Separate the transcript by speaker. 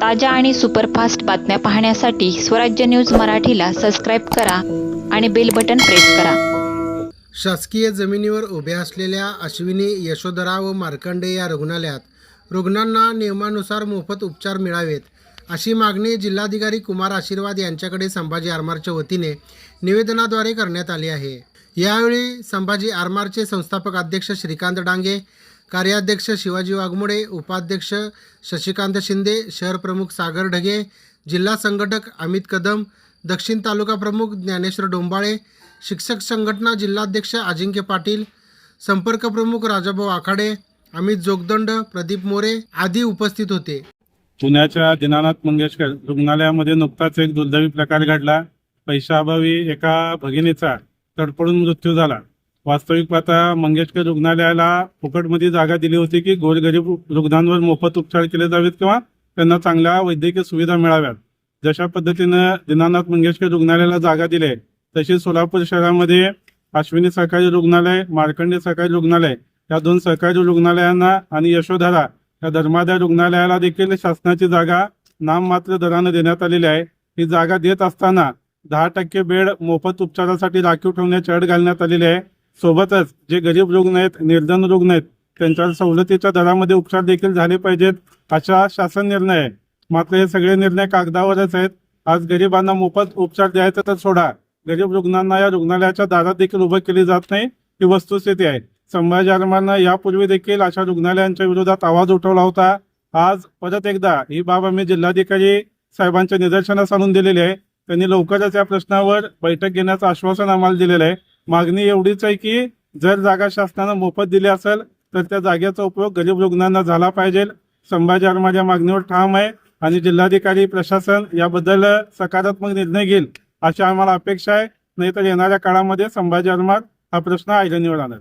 Speaker 1: ताज्या आणि सुपरफास्ट बातम्या पाहण्यासाठी स्वराज्य न्यूज मराठीला सबस्क्राईब करा आणि बेल बटन प्रेस करा.
Speaker 2: शासकीय जमिनीवर उभ्या असलेल्या अश्विनी यशोधरा व मार्कंडे या रुग्णालयात रुग्णांना नियमानुसार मोफत उपचार मिळावेत अशी मागणी जिल्हाधिकारी कुमार आशीर्वाद यांच्याकडे संभाजी आरमारच्या वतीने निवेदनाद्वारे करण्यात आली आहे. यावेळी संभाजी आरमारचे संस्थापक अध्यक्ष श्रीकांत डांगे कार्याध्यक्ष शिवाजी वाघमोडे उपाध्यक्ष शशिकांत शिंदे शहर प्रमुख सागर ढगे जिल्हा संघटक अमित कदम दक्षिण तालुका प्रमुख ज्ञानेश्वर डोंबाळे शिक्षक संघटना जिल्हाध्यक्ष अजिंक्य पाटील संपर्क प्रमुख राजाभाऊ आखाडे अमित जोगदंड प्रदीप मोरे आदी उपस्थित होते.
Speaker 3: पुण्याच्या दीनानाथ मंगेशकर रुग्णालयामध्ये नुकताच एक दुर्दैवी प्रकार घडला. पैशाअभावी एका भगिनीचा तडपडून मृत्यू झाला. वास्तविक पाहता मंगेशकर रुग्णालयाला फुकटमध्ये जागा दिली होती की गोरगरीब रुग्णांवर मोफत उपचार केले जावेत किंवा त्यांना चांगल्या वैद्यकीय सुविधा मिळाव्यात. जशा पद्धतीनं दीनानाथ मंगेशकर रुग्णालयाला जागा दिली आहे तशी सोलापूर शहरामध्ये अश्विनी सरकारी रुग्णालय मार्कंडे सरकारी रुग्णालय या दोन सरकारी रुग्णालयांना आणि यशोधरा या धर्मादाय रुग्णालयाला देखील शासनाची जागा नाममात्र दराने देण्यात आलेली आहे. ही जागा देत असताना दहा टक्के बेड मोफत उपचारासाठी राखीव ठेवण्याची अट घालण्यात आलेली आहे. सोबतच जे गरीब रुग्ण आहेत निर्धन रुग्ण आहेत त्यांच्यावर सवलतीच्या दरामध्ये उपचार देखील झाले पाहिजेत अशा शासन निर्णय आहे मात्र हे सगळे निर्णय कागदावरच आहेत. आज गरिबांना मोफत उपचार द्यायचं तर सोडा. गरीब रुग्णांना या रुग्णालयाच्या दारात देखील उभं केली जात नाही ही वस्तुस्थिती आहे. संभाजी आरमारनं यापूर्वी देखील अशा रुग्णालयांच्या विरोधात आवाज उठवला होता. आज परत एकदा ही बाब आम्ही जिल्हाधिकारी साहेबांच्या निदर्शनास आणून दिलेली आहे. त्यांनी लवकरच या प्रश्नावर बैठक घेण्याचं आश्वासन आम्हाला दिलेलं आहे. मागणी एवढीच आहे की जर जागा शासनानं मोफत दिली असेल तर त्या जागेचा उपयोग गरीब रुग्णांना झाला पाहिजे. संभाजी माझ्या मागणीवर ठाम आहे आणि जिल्हाधिकारी प्रशासन याबद्दल सकारात्मक निर्णय घेईल अशी आम्हाला अपेक्षा आहे. नाहीतर येणाऱ्या काळामध्ये संभाजी आरमार हा प्रश्न ऐरणीवर आणेल.